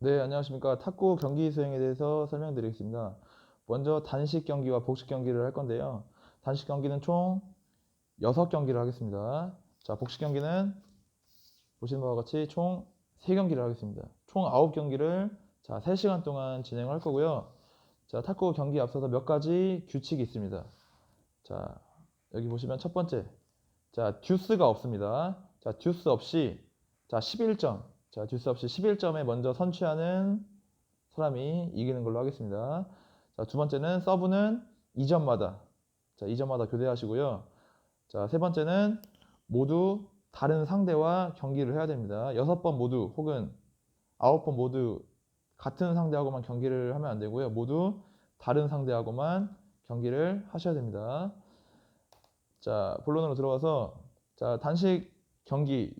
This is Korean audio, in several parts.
네, 안녕하십니까. 탁구 경기 수행에 대해서 설명드리겠습니다. 먼저 단식 경기와 복식 경기를 할 건데요. 단식 경기는 총 6경기를 하겠습니다. 자, 복식 경기는 보시는 바와 같이 총 3경기를 하겠습니다. 총 9경기를 자, 3시간 동안 진행할 거고요. 자, 탁구 경기 앞서서 몇 가지 규칙이 있습니다. 자, 여기 보시면 첫 번째. 자, 듀스가 없습니다. 자, 듀스 없이 자, 11점. 자, 듀스 없이 11점에 먼저 선취하는 사람이 이기는 걸로 하겠습니다. 자, 두 번째는 서브는 2점마다. 자, 2점마다 교대하시고요. 자, 세 번째는 모두 다른 상대와 경기를 해야 됩니다. 여섯 번 모두 혹은 아홉 번 모두 같은 상대하고만 경기를 하면 안 되고요. 모두 다른 상대하고만 경기를 하셔야 됩니다. 자, 본론으로 들어가서 자, 단식 경기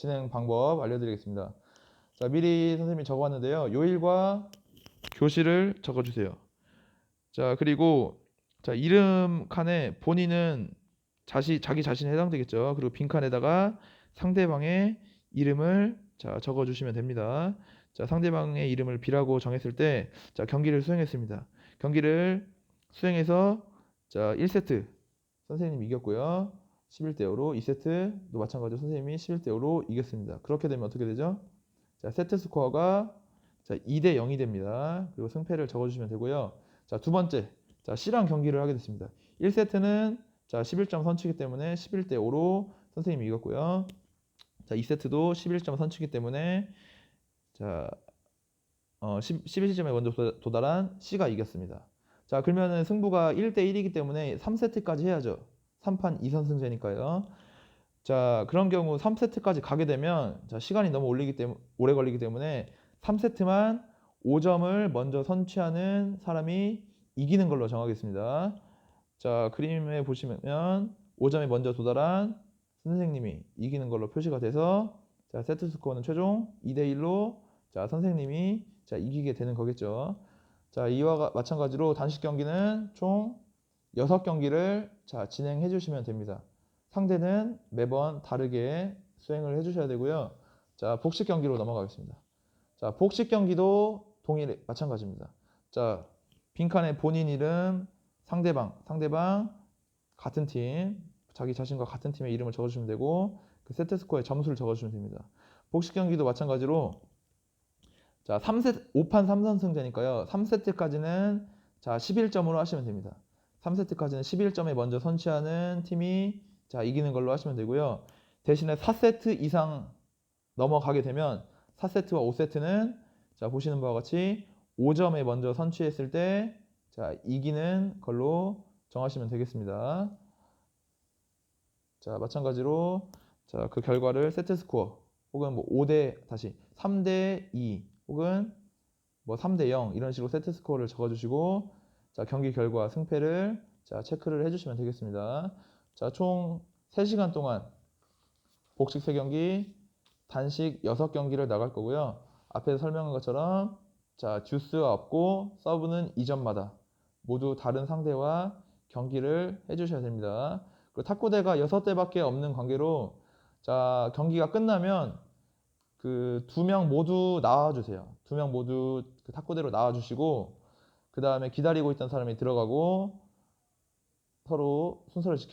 진행 방법 알려드리겠습니다. 자, 미리 선생님이 적어왔는데요. 요일과 교실을 적어주세요. 자, 그리고 자, 이름 칸에 본인은 자시, 자기 자신에 해당되겠죠. 그리고 빈 칸에다가 상대방의 이름을 자, 적어주시면 됩니다. 자, 상대방의 이름을 B라고 정했을 때, 자, 경기를 수행했습니다. 경기를 수행해서, 자, 1세트 선생님이 이겼고요. 11대 5로 2세트도 마찬가지로 선생님이 11대 5로 이겼습니다. 그렇게 되면 어떻게 되죠? 자, 세트 스코어가 자, 2대 0이 됩니다. 그리고 승패를 적어 주시면 되고요. 자, 두 번째. 자, C랑 경기를 하게 됐습니다. 1세트는 자, 11점 선취기 때문에 11대 5로 선생님이 이겼고요. 자, 2세트도 11점 선취기 때문에 자, 어, 10, 11점에 먼저 도- 도달한 C가 이겼습니다. 자, 그러면은 승부가 1대 1이기 때문에 3세트까지 해야죠. 3판 2선승제니까요. 자, 그런 경우 3세트까지 가게 되면 자, 시간이 너무 올리기 때문에 오래 걸리기 때문에 3세트만 5점을 먼저 선취하는 사람이 이기는 걸로 정하겠습니다. 자, 그림에 보시면 5점에 먼저 도달한 선생님이 이기는 걸로 표시가 돼서 자, 세트 스코어는 최종 2대 1로 자, 선생님이 자, 이기게 되는 거겠죠. 자, 이와 가- 마찬가지로 단식 경기는 총 6경기를 자, 진행해 주시면 됩니다. 상대는 매번 다르게 수행을 해 주셔야 되고요. 자, 복식 경기로 넘어가겠습니다. 자, 복식 경기도 동일 마찬가지입니다. 자, 빈칸에 본인 이름, 상대방, 상대방 같은 팀, 자기 자신과 같은 팀의 이름을 적어 주시면 되고 그 세트 스코어에 점수를 적어 주시면 됩니다. 복식 경기도 마찬가지로 자, 3세트 5판 3선승제니까요. 3세트까지는 자, 11점으로 하시면 됩니다. 3세트까지는 11점에 먼저 선취하는 팀이 자, 이기는 걸로 하시면 되고요. 대신에 4세트 이상 넘어가게 되면 4세트와 5세트는 자, 보시는 바와 같이 5점에 먼저 선취했을 때 자, 이기는 걸로 정하시면 되겠습니다. 자, 마찬가지로 자, 그 결과를 세트 스코어 혹은 뭐 5대 다시 3대 2 혹은 뭐 3대 0 이런 식으로 세트 스코어를 적어 주시고 자, 경기 결과 승패를 자, 체크를 해 주시면 되겠습니다. 자, 총 3시간 동안 복식 3경기, 단식 6경기를 나갈 거고요. 앞에서 설명한 것처럼 자, 듀스가 없고 서브는 2점마다 모두 다른 상대와 경기를 해 주셔야 됩니다. 그리고 탁구대가 6대밖에 없는 관계로 자, 경기가 끝나면 그 두 명 모두 나와 주세요. 두 명 모두 그 탁구대로 나와 주시고 그 다음에 기다리고 있던 사람이 들어가고 서로 순서를 지키